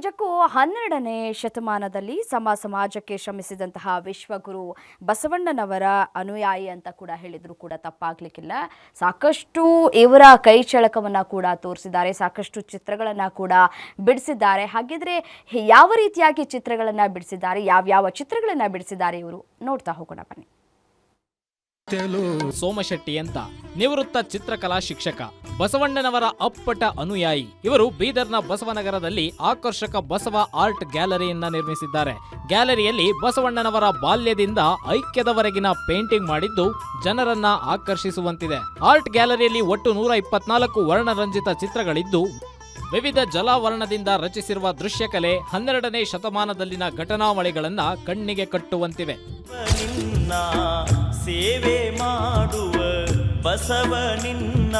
ನಿಜಕ್ಕೂ ಹನ್ನೆರಡನೇ ಶತಮಾನದಲ್ಲಿ ಸಮ ಸಮಾಜಕ್ಕೆ ಶ್ರಮಿಸಿದಂತಹ ವಿಶ್ವಗುರು ಬಸವಣ್ಣನವರ ಅನುಯಾಯಿ ಅಂತ ಕೂಡ ಹೇಳಿದ್ರು ಕೂಡ ತಪ್ಪಾಗ್ಲಿಕ್ಕಿಲ್ಲ. ಸಾಕಷ್ಟು ಇವರ ಕೈ ಚಳಕವನ್ನ ಕೂಡ ತೋರಿಸಿದ್ದಾರೆ, ಸಾಕಷ್ಟು ಚಿತ್ರಗಳನ್ನ ಕೂಡ ಬಿಡಿಸಿದ್ದಾರೆ. ಹಾಗಿದ್ರೆ ಯಾವ ರೀತಿಯಾಗಿ ಚಿತ್ರಗಳನ್ನ ಬಿಡಿಸಿದ್ದಾರೆ, ಯಾವ್ಯಾವ ಚಿತ್ರಗಳನ್ನ ಬಿಡಿಸಿದ್ದಾರೆ ಇವರು ನೋಡ್ತಾ ಹೋಗೋಣ ಬನ್ನಿ. ಸೋಮಶೆಟ್ಟಿ ಅಂತ ನಿವೃತ್ತ ಚಿತ್ರಕಲಾ ಶಿಕ್ಷಕ ಬಸವಣ್ಣನವರ ಅಪ್ಪಟ ಅನುಯಾಯಿ. ಇವರು ಬೀದರ್ನ ಬಸವನಗರದಲ್ಲಿ ಆಕರ್ಷಕ ಬಸವ ಆರ್ಟ್ ಗ್ಯಾಲರಿಯನ್ನ ನಿರ್ಮಿಸಿದ್ದಾರೆ. ಗ್ಯಾಲರಿಯಲ್ಲಿ ಬಸವಣ್ಣನವರ ಬಾಲ್ಯದಿಂದ ಐಕ್ಯದವರೆಗಿನ ಪೇಂಟಿಂಗ್ ಮಾಡಿದ್ದು ಜನರನ್ನ ಆಕರ್ಷಿಸುವಂತಿದೆ. ಆರ್ಟ್ ಗ್ಯಾಲರಿಯಲ್ಲಿ ಒಟ್ಟು ನೂರ ಇಪ್ಪತ್ನಾಲ್ಕು ವರ್ಣರಂಜಿತ ಚಿತ್ರಗಳಿದ್ದು, ವಿವಿಧ ಜಲಾವರಣದಿಂದ ರಚಿಸಿರುವ ದೃಶ್ಯಕಲೆ ಹನ್ನೆರಡನೇ ಶತಮಾನದಲ್ಲಿನ ಘಟನಾವಳಿಗಳನ್ನ ಕಣ್ಣಿಗೆ ಕಟ್ಟುವಂತಿವೆ. ಸೇವೆ ಮಾಡುವ ಬಸವ ನಿನ್ನ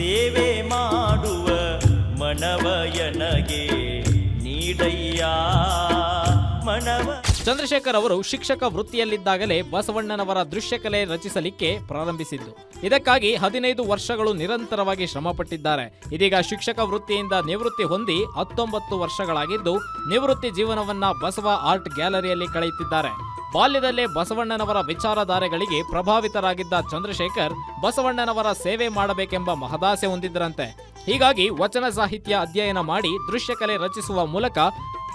ಸೇವೆ ಮಾಡುವ ಮನವಯನಗೆ ನೀಡಯ್ಯ. ಮನವ ಚಂದ್ರಶೇಖರ್ ಅವರು ಶಿಕ್ಷಕ ವೃತ್ತಿಯಲ್ಲಿದ್ದಾಗಲೇ ಬಸವಣ್ಣನವರ ದೃಶ್ಯಕಲೆ ರಚಿಸಲಿಕ್ಕೆ ಪ್ರಾರಂಭಿಸಿದ್ದು. ಇದಕ್ಕಾಗಿ ಹದಿನೈದು ವರ್ಷಗಳು ನಿರಂತರವಾಗಿ ಶ್ರಮಪಟ್ಟಿದ್ದಾರೆ. ಇದೀಗ ಶಿಕ್ಷಕ ವೃತ್ತಿಯಿಂದ ನಿವೃತ್ತಿ ಹೊಂದಿ ಹತ್ತೊಂಬತ್ತು ವರ್ಷಗಳಾಗಿದ್ದು, ನಿವೃತ್ತಿ ಜೀವನವನ್ನ ಬಸವ ಆರ್ಟ್ ಗ್ಯಾಲರಿಯಲ್ಲಿ ಕಳೆಯುತ್ತಿದ್ದಾರೆ. ಬಾಲ್ಯದಲ್ಲೇ ಬಸವಣ್ಣನವರ ವಿಚಾರಧಾರೆಗಳಿಗೆ ಪ್ರಭಾವಿತರಾಗಿದ್ದ ಚಂದ್ರಶೇಖರ್ ಬಸವಣ್ಣನವರ ಸೇವೆ ಮಾಡಬೇಕೆಂಬ ಮಹದಾಸೆ ಹೊಂದಿದ್ದರಂತೆ. ಹೀಗಾಗಿ ವಚನ ಸಾಹಿತ್ಯ ಅಧ್ಯಯನ ಮಾಡಿ ದೃಶ್ಯಕಲೆ ರಚಿಸುವ ಮೂಲಕ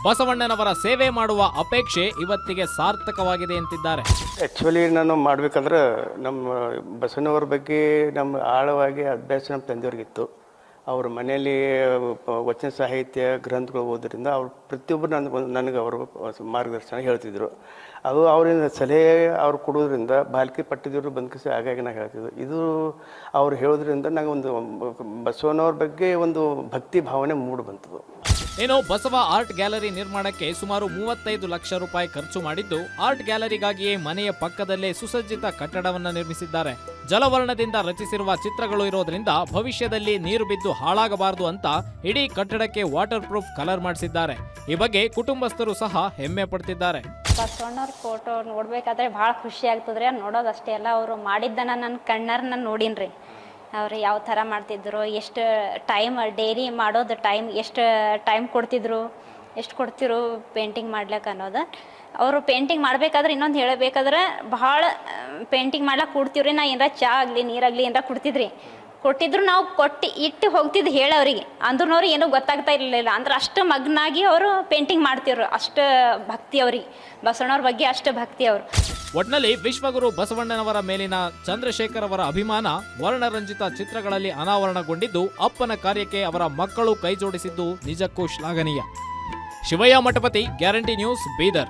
ಬಸವಣ್ಣನವರ ಸೇವೆ ಮಾಡುವ ಅಪೇಕ್ಷೆ ಇವತ್ತಿಗೆ ಸಾರ್ಥಕವಾಗಿದೆ ಅಂತಿದ್ದಾರೆ ಆ್ಯಕ್ಚುಲಿ ನಾನು ಮಾಡಬೇಕಂದ್ರೆ ನಮ್ಮ ಬಸವನವ್ರ ಬಗ್ಗೆ ನಮ್ಮ ಆಳವಾಗಿ ಅಭ್ಯಾಸ ನಮ್ಮ ತಂದೆಯವ್ರಿಗಿತ್ತು. ಅವ್ರ ಮನೆಯಲ್ಲಿ ವಚನ ಸಾಹಿತ್ಯ ಗ್ರಂಥಗಳು ಓದೋದ್ರಿಂದ ಅವ್ರು ಪ್ರತಿಯೊಬ್ಬರು ನನಗೆ ನನಗೆ ಅವರು ಮಾರ್ಗದರ್ಶನ ಹೇಳ್ತಿದ್ರು. ಅದು ಅವರಿಂದ ಸಲಹೆ ಅವ್ರು ಕೊಡೋದ್ರಿಂದ ಬಾಲ್ಕಿ ಪಟ್ಟಿದವರು ಬಂದ್ಕಿಸಿ ಹಾಗಾಗಿ ನಾನು ಹೇಳ್ತಿದ್ರು ಇದು ಅವ್ರು ಹೇಳೋದ್ರಿಂದ ನಂಗೆ ಒಂದು, ಬಸವನವ್ರ ಬಗ್ಗೆ ಒಂದು ಭಕ್ತಿ ಭಾವನೆ ಮೂಡಿ ಬಂತದು. ಏನೋ ಬಸವ ಆರ್ಟ್ ಗ್ಯಾಲರಿ ನಿರ್ಮಾಣಕ್ಕೆ ಸುಮಾರು ಮೂವತ್ತೈದು ಲಕ್ಷ ರೂಪಾಯಿ ಖರ್ಚು ಮಾಡಿದ್ದು, ಆರ್ಟ್ ಗ್ಯಾಲರಿಗಾಗಿಯೇ ಮನೆಯ ಪಕ್ಕದಲ್ಲೇ ಸುಸಜ್ಜಿತ ಕಟ್ಟಡವನ್ನು ನಿರ್ಮಿಸಿದ್ದಾರೆ. ಜಲವರ್ಣದಿಂದ ರಚಿಸಿರುವ ಚಿತ್ರಗಳು ಇರೋದ್ರಿಂದ ಭವಿಷ್ಯದಲ್ಲಿ ನೀರು ಬಿದ್ದು ಹಾಳಾಗಬಾರದು ಅಂತ ಇಡೀ ಕಟ್ಟಡಕ್ಕೆ ವಾಟರ್ ಪ್ರೂಫ್ ಕಲರ್ ಮಾಡಿಸಿದ್ದಾರೆ. ಈ ಬಗ್ಗೆ ಕುಟುಂಬಸ್ಥರು ಸಹ ಹೆಮ್ಮೆ ಪಡ್ತಿದ್ದಾರೆ. ಬಸವಣ್ಣವ್ರ ಫೋಟೋ ನೋಡ್ಬೇಕಾದ್ರೆ ಭಾಳ ಖುಷಿ ಆಗ್ತದ್ರಿ. ನೋಡೋದಷ್ಟೇ ಅಲ್ಲ, ಅವರು ಮಾಡಿದ್ದನ್ನ ನನ್ನ ಕಣ್ಣಾರ ನಾನು ನೋಡೀನಿ ಅವ್ರು ಯಾವ ಥರ ಮಾಡ್ತಿದ್ರು, ಎಷ್ಟು ಟೈಮ್ ಡೈಲಿ ಮಾಡೋದು ಟೈಮ್ ಎಷ್ಟು ಟೈಮ್ ಕೊಡ್ತಿದ್ರು. ಎಷ್ಟು ಕೊಡ್ತಿರು ಪೇಂಟಿಂಗ್ ಮಾಡ್ಲಿಕ್ಕೆ ಅನ್ನೋದು. ಅವರು ಪೇಂಟಿಂಗ್ ಮಾಡ್ಬೇಕಾದ್ರೆ ಇನ್ನೊಂದು ಹೇಳಬೇಕಾದ್ರೆ ಭಾಳ ಪೇಂಟಿಂಗ್ ಮಾಡ್ಲಾಕ ಕೊಡ್ತೀವ್ರಿ, ನಾ ಏನಾರ ಚಾ ಆಗಲಿ ನೀರಾಗಲಿ ಏನಾರ ಕೊಡ್ತಿದ್ರಿ. ಕೊಟ್ಟಿದ್ರು ನಾವು ಕೊಟ್ಟು ಇಟ್ಟು ಹೋಗ್ತಿದ್ದು ಹೇಳೋರಿಗೆ ಅಂದ್ರೂ ಏನೂ ಗೊತ್ತಾಗ್ತಾ ಇರಲಿಲ್ಲ. ಅಂದ್ರೆ ಅಷ್ಟು ಮಗ್ನಾಗಿ ಅವರು ಪೇಂಟಿಂಗ್ ಮಾಡ್ತಿರು ಅಷ್ಟು ಭಕ್ತಿ ಅವ್ರಿಗೆ. ಬಸವಣ್ಣವ್ರ ಬಗ್ಗೆ ಅಷ್ಟು ಭಕ್ತಿ ಅವರು. ಒಟ್ನಲ್ಲಿ ವಿಶ್ವಗುರು ಬಸವಣ್ಣನವರ ಮೇಲಿನ ಚಂದ್ರಶೇಖರ್ ಅವರ ಅಭಿಮಾನ ವರ್ಣರಂಜಿತ ಚಿತ್ರಗಳಲ್ಲಿ ಅನಾವರಣಗೊಂಡಿದ್ದು ಅಪ್ಪನ ಕಾರ್ಯಕ್ಕೆ ಅವರ ಮಕ್ಕಳು ಕೈಜೋಡಿಸಿದ್ದು ನಿಜಕ್ಕೂ ಶ್ಲಾಘನೀಯ. Shivayya Mathapati guarantee news Bidar.